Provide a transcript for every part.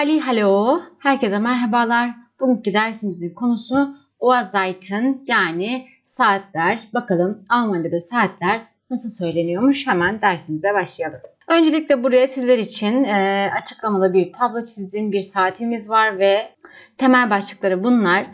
Halli hallo, herkese merhabalar. Bugünkü dersimizin konusu Uhrzeiten yani saatler. Bakalım Almanca'da saatler nasıl söyleniyormuş hemen dersimize başlayalım. Öncelikle buraya sizler için e, açıklamalı bir tablo çizdiğim bir saatimiz var ve temel başlıkları bunlar.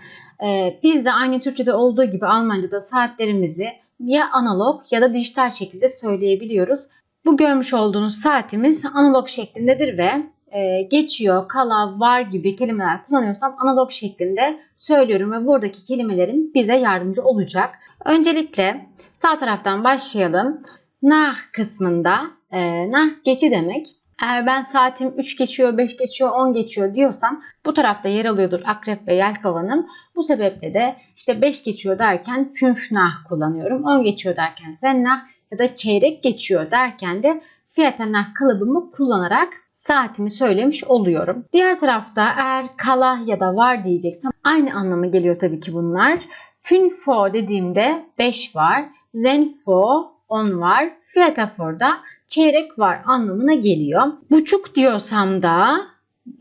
E, biz de aynı Türkçe'de olduğu gibi Almanca'da saatlerimizi ya analog ya da dijital şekilde söyleyebiliyoruz. Bu görmüş olduğunuz saatimiz analog şeklindedir ve e, geçiyor, kala, var gibi kelimeler kullanıyorsam analog şeklinde söylüyorum ve buradaki kelimelerim bize yardımcı olacak. Öncelikle sağ taraftan başlayalım. Nach kısmında e, nah geçi demek. Eğer ben saatim 3 geçiyor, 5 geçiyor, 10 geçiyor diyorsam bu tarafta yer alıyordur akrep ve yelkovanım. Bu sebeple de işte 5 geçiyor derken fünf nah kullanıyorum. 10 geçiyor derken zennah ya da çeyrek geçiyor derken de fiyatenah kalıbımı kullanarak saatimi söylemiş oluyorum. Diğer tarafta eğer kala ya da var diyeceksem aynı anlamı geliyor tabii ki bunlar. Fünfo dediğimde 5 var. Zenfo 10 var. Fiyatafor'da çeyrek var anlamına geliyor. Buçuk diyorsam da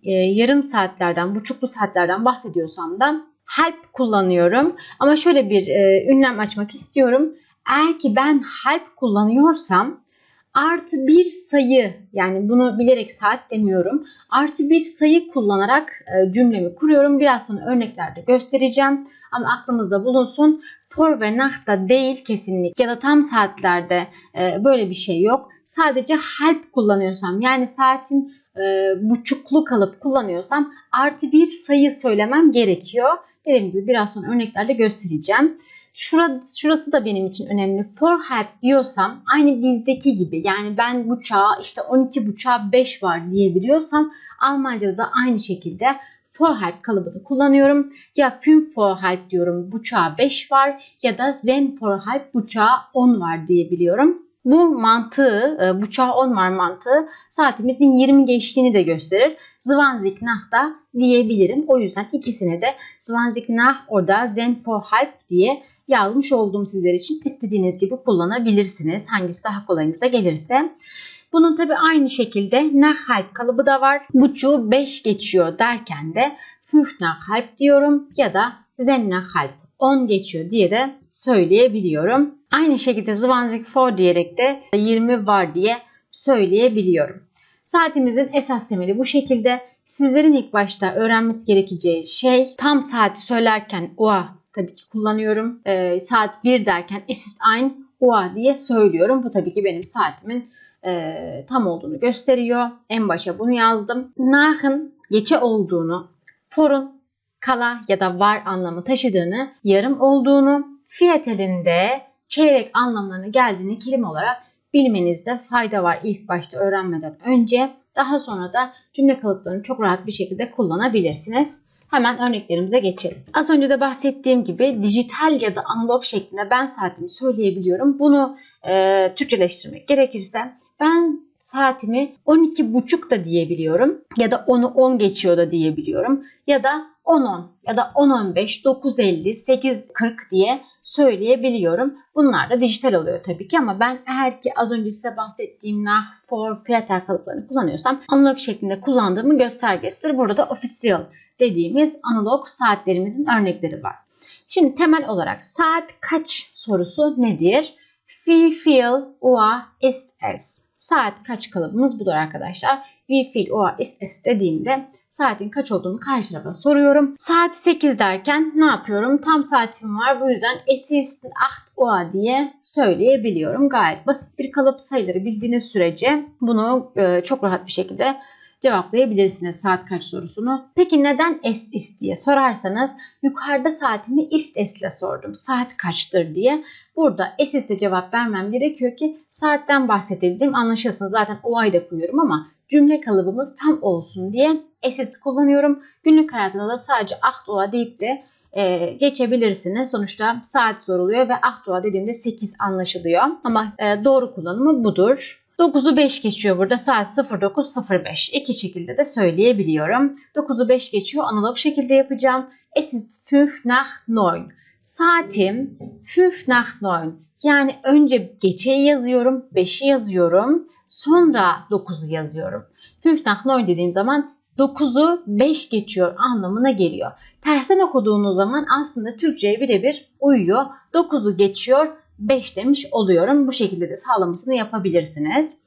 e, yarım saatlerden, buçuklu saatlerden bahsediyorsam da help kullanıyorum. Ama şöyle bir e, ünlem açmak istiyorum. Eğer ki ben help kullanıyorsam artı bir sayı yani bunu bilerek saat demiyorum. Artı bir sayı kullanarak e, cümlemi kuruyorum. Biraz sonra örneklerde göstereceğim. Ama aklımızda bulunsun. For ve nach da değil kesinlikle ya da tam saatlerde e, böyle bir şey yok. Sadece help kullanıyorsam yani saatin e, buçuklu kalıp kullanıyorsam artı bir sayı söylemem gerekiyor. Dediğim gibi biraz sonra örneklerde göstereceğim. Şurası, şurası da benim için önemli. For help diyorsam aynı bizdeki gibi yani ben bu çağa işte 12 buçuğa 5 var diyebiliyorsam Almanca'da da aynı şekilde for help kalıbını kullanıyorum. Ya fün for help diyorum buçuğa 5 var ya da zen for help buçuğa 10 var diyebiliyorum. Bu mantığı, e, buçağa 10 var mantığı saatimizin 20 geçtiğini de gösterir. Zwanzig nach da diyebilirim. O yüzden ikisine de Zwanzig nach orada zen for help diye yazmış olduğum sizler için istediğiniz gibi kullanabilirsiniz. Hangisi daha kolayınıza gelirse. Bunun tabi aynı şekilde nachhalb kalıbı da var. Buçuğu 5 geçiyor derken de fünf nachhalb diyorum ya da zen nachhalb 10 geçiyor diye de söyleyebiliyorum. Aynı şekilde zwanzig for diyerek de 20 var diye söyleyebiliyorum. Saatimizin esas temeli bu şekilde. Sizlerin ilk başta öğrenmesi gerekeceği şey tam saati söylerken oa tabii ki kullanıyorum. E, saat 1 derken es ist ein Uhr diye söylüyorum. Bu tabii ki benim saatimin e, tam olduğunu gösteriyor. En başa bunu yazdım. Nach'ın geçe olduğunu, for'un kala ya da var anlamı taşıdığını, yarım olduğunu, fiyetelin de çeyrek anlamlarına geldiğini kelime olarak bilmenizde fayda var ilk başta öğrenmeden önce. Daha sonra da cümle kalıplarını çok rahat bir şekilde kullanabilirsiniz. Hemen örneklerimize geçelim. Az önce de bahsettiğim gibi dijital ya da analog şeklinde ben saatimi söyleyebiliyorum. Bunu e, Türkçeleştirmek gerekirse ben saatimi 12.30 da diyebiliyorum ya da onu 10 geçiyor da diyebiliyorum ya da 10-10 ya da 10-15, 9.50, 8.40 diye söyleyebiliyorum. Bunlar da dijital oluyor tabii ki ama ben eğer ki az önce size bahsettiğim nah, for, fiyat kalıplarını kullanıyorsam analog şeklinde kullandığımı göstergesidir. Burada da official dediğimiz analog saatlerimizin örnekleri var. Şimdi temel olarak saat kaç sorusu nedir? Wie viel Uhr ist es? Saat kaç kalıbımız budur arkadaşlar. Wie viel Uhr ist es dediğimde saatin kaç olduğunu karşı tarafa soruyorum. Saat 8 derken ne yapıyorum? Tam saatim var. Bu yüzden es ist 8 Uhr diye söyleyebiliyorum. Gayet basit bir kalıp sayıları bildiğiniz sürece bunu e, çok rahat bir şekilde cevaplayabilirsiniz saat kaç sorusunu. Peki neden es ist diye sorarsanız yukarıda saatimi ist esle sordum. Saat kaçtır diye. Burada es ist'e cevap vermem gerekiyor ki saatten bahsedildiğim anlaşılsın. Zaten o ayda koyuyorum ama cümle kalıbımız tam olsun diye es ist kullanıyorum. Günlük hayatında da sadece Uhr deyip de e, geçebilirsiniz. Sonuçta saat soruluyor ve Uhr dediğimde 8 anlaşılıyor. Ama e, doğru kullanımı budur. 9'u 5 geçiyor burada saat 09.05. İki şekilde de söyleyebiliyorum. 9'u 5 geçiyor analog şekilde yapacağım. Es ist 5 nach 9. Saatim 5 nach 9. Yani önce geçeyi yazıyorum, 5'i yazıyorum, sonra 9'u yazıyorum. 5 nach 9 dediğim zaman 9'u 5 geçiyor anlamına geliyor. Tersten okuduğunuz zaman aslında Türkçe'ye birebir uyuyor. 9'u geçiyor 5 demiş oluyorum. Bu şekilde de sağlamasını yapabilirsiniz.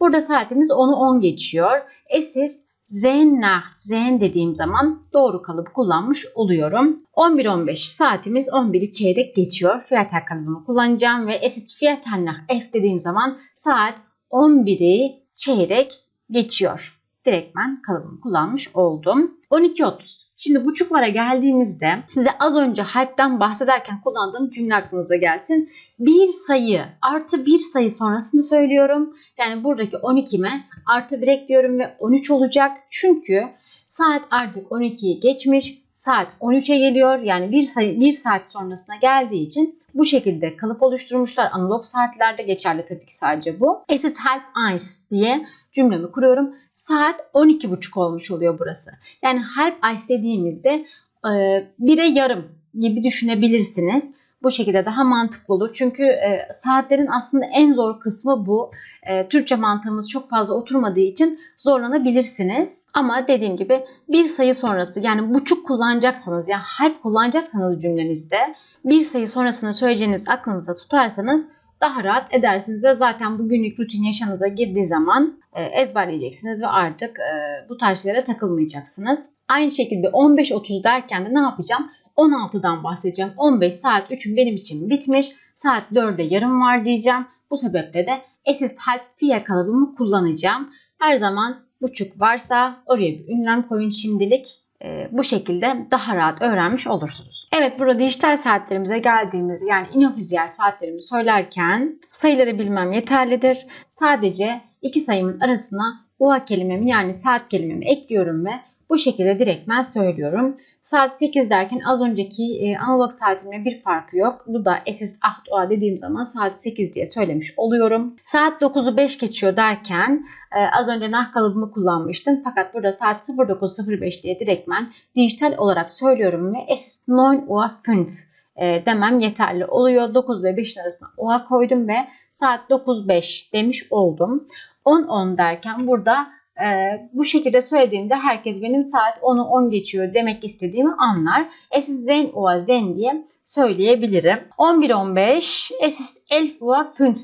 Burada saatimiz 10'u 10 geçiyor. Es ist Zen Nacht, Zen dediğim zaman doğru kalıbı kullanmış oluyorum. 11-15 saatimiz 11'i çeyrek geçiyor. Fiyatel kalıbımı kullanacağım ve esit fiyatel nach F dediğim zaman saat 11'i çeyrek geçiyor. Direktmen kalıbımı kullanmış oldum. 12.30. Şimdi buçuklara geldiğimizde size az önce harpten bahsederken kullandığım cümle aklınıza gelsin. Bir sayı artı bir sayı sonrasını söylüyorum. Yani buradaki 12'me artı 1 ekliyorum ve 13 olacak. Çünkü saat artık 12'yi geçmiş. Saat 13'e geliyor. Yani bir sayı bir saat sonrasına geldiği için bu şekilde kalıp oluşturmuşlar. Analog saatlerde geçerli tabii ki sadece bu. Es ist halb eins diye cümlemi kuruyorum. Saat 12.30 olmuş oluyor burası. Yani halb eins dediğimizde e, bire yarım gibi düşünebilirsiniz. Bu şekilde daha mantıklı olur. Çünkü e, saatlerin aslında en zor kısmı bu. E, Türkçe mantığımız çok fazla oturmadığı için zorlanabilirsiniz. Ama dediğim gibi bir sayı sonrası yani buçuk kullanacaksanız ya yani halp kullanacaksanız cümlenizde bir sayı sonrasında söyleyeceğiniz aklınızda tutarsanız daha rahat edersiniz ve zaten bu günlük rutin yaşamınıza girdiği zaman e, ezberleyeceksiniz ve artık e, bu tarz şeylere takılmayacaksınız. Aynı şekilde 15-30 derken de ne yapacağım? 16'dan bahsedeceğim. 15 saat 3'üm benim için bitmiş. Saat 4'e yarım var diyeceğim. Bu sebeple de assist halp fiye kalıbımı kullanacağım. Her zaman buçuk varsa oraya bir ünlem koyun şimdilik. Ee, bu şekilde daha rahat öğrenmiş olursunuz. Evet burada dijital saatlerimize geldiğimiz yani inofizyal saatlerimi söylerken sayıları bilmem yeterlidir. Sadece iki sayımın arasına oa kelimemi yani saat kelimemi ekliyorum ve bu şekilde direktmen söylüyorum. Saat 8 derken az önceki e, analog saatimle bir farkı yok. Bu da es ist 8 Uhr dediğim zaman saat 8 diye söylemiş oluyorum. Saat 9'u 5 geçiyor derken e, az önce nah kalıbımı kullanmıştım. Fakat burada saat 09.05 diye direktmen dijital olarak söylüyorum ve es ist 9 Uhr 5 e, demem yeterli oluyor. 9 ve 5 arasına Uhr koydum ve saat 9.5 demiş oldum. 10-10 derken burada ee, bu şekilde söylediğimde herkes benim saat 10'u 10 geçiyor demek istediğimi anlar. Es ist zen Uhr zen diye söyleyebilirim. 11.15 es ist 11 Uhr 15.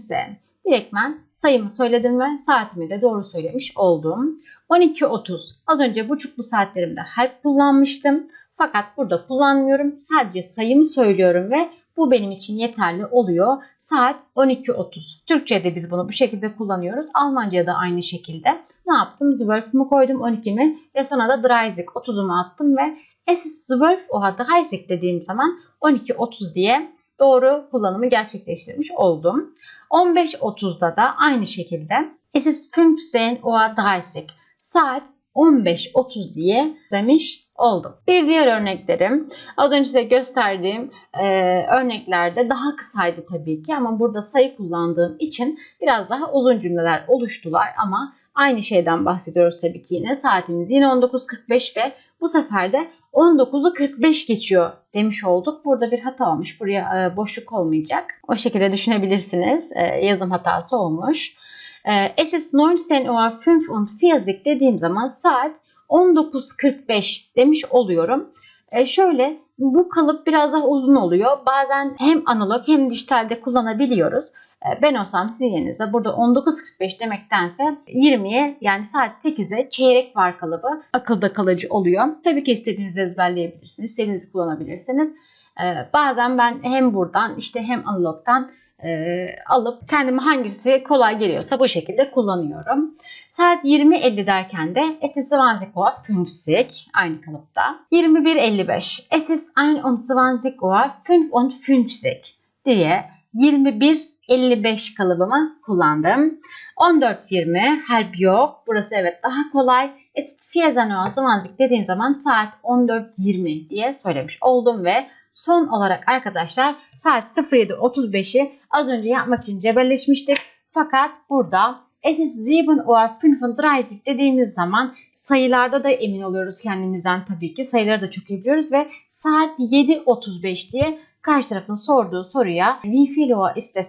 Direktmen sayımı söyledim ve saatimi de doğru söylemiş oldum. 12.30 az önce buçuklu saatlerimde harf kullanmıştım. Fakat burada kullanmıyorum. Sadece sayımı söylüyorum ve bu benim için yeterli oluyor. Saat 12.30. Türkçe'de biz bunu bu şekilde kullanıyoruz. Almanca'da aynı şekilde. Ne yaptım? Zwölf'ümü koydum 12'mi ve sonra da 30 30'umu attım ve es ist zwölf oha 30 dediğim zaman 12.30 diye doğru kullanımı gerçekleştirmiş oldum. 15.30'da da aynı şekilde es ist 15 oha 30 saat 15.30 diye demiş oldum. Bir diğer örneklerim az önce size gösterdiğim e, örneklerde daha kısaydı tabii ki ama burada sayı kullandığım için biraz daha uzun cümleler oluştular ama aynı şeyden bahsediyoruz tabii ki yine. Saatimiz yine 19.45 ve bu sefer de 19'u 45 geçiyor demiş olduk. Burada bir hata olmuş. Buraya e, boşluk olmayacak. O şekilde düşünebilirsiniz. E, yazım hatası olmuş. E, es ist 19 Uhr 45 dediğim zaman saat 19.45 demiş oluyorum. E şöyle bu kalıp biraz daha uzun oluyor. Bazen hem analog hem dijitalde kullanabiliyoruz. E, ben olsam sizin yerinizde burada 19.45 demektense 20'ye yani saat 8'e çeyrek var kalıbı akılda kalıcı oluyor. Tabii ki istediğinizi ezberleyebilirsiniz, istediğinizi kullanabilirsiniz. E, bazen ben hem buradan işte hem analogdan e, alıp kendime hangisi kolay geliyorsa bu şekilde kullanıyorum. Saat 20.50 derken de es ist 20 Uhr 50 aynı kalıpta. 21.55 es ist 21 Uhr 55 diye 21.55 kalıbımı kullandım. 14.20 halb yok. Burası evet daha kolay. Es ist 14.20 dediğim zaman saat 14.20 diye söylemiş oldum ve son olarak arkadaşlar saat 07.35'i az önce yapmak için cebelleşmiştik. Fakat burada es ist 7 Uhr 35 dediğimiz zaman sayılarda da emin oluyoruz kendimizden tabii ki. Sayıları da çok iyi biliyoruz ve saat 7.35 diye karşı tarafın sorduğu soruya wie viel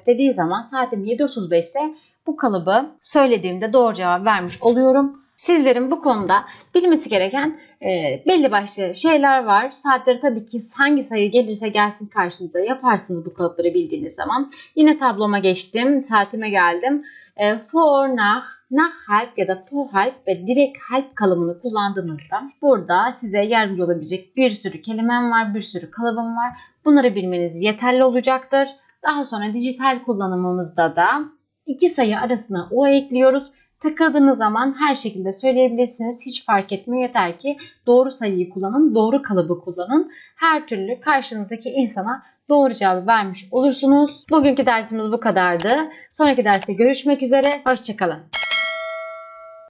dediği zaman saatim 7.35 ise bu kalıbı söylediğimde doğru cevap vermiş oluyorum. Sizlerin bu konuda bilmesi gereken e, belli başlı şeyler var. Saatleri tabii ki hangi sayı gelirse gelsin karşınıza yaparsınız bu kalıpları bildiğiniz zaman. Yine tabloma geçtim, saatime geldim. E, vor, nach, nach halb ya da vor halb ve direkt halb kalıbını kullandığınızda burada size yardımcı olabilecek bir sürü kelimem var, bir sürü kalıbım var. Bunları bilmeniz yeterli olacaktır. Daha sonra dijital kullanımımızda da iki sayı arasına o ekliyoruz. Takıldığınız zaman her şekilde söyleyebilirsiniz. Hiç fark etmiyor. Yeter ki doğru sayıyı kullanın, doğru kalıbı kullanın. Her türlü karşınızdaki insana doğru cevabı vermiş olursunuz. Bugünkü dersimiz bu kadardı. Sonraki derste görüşmek üzere. Hoşçakalın.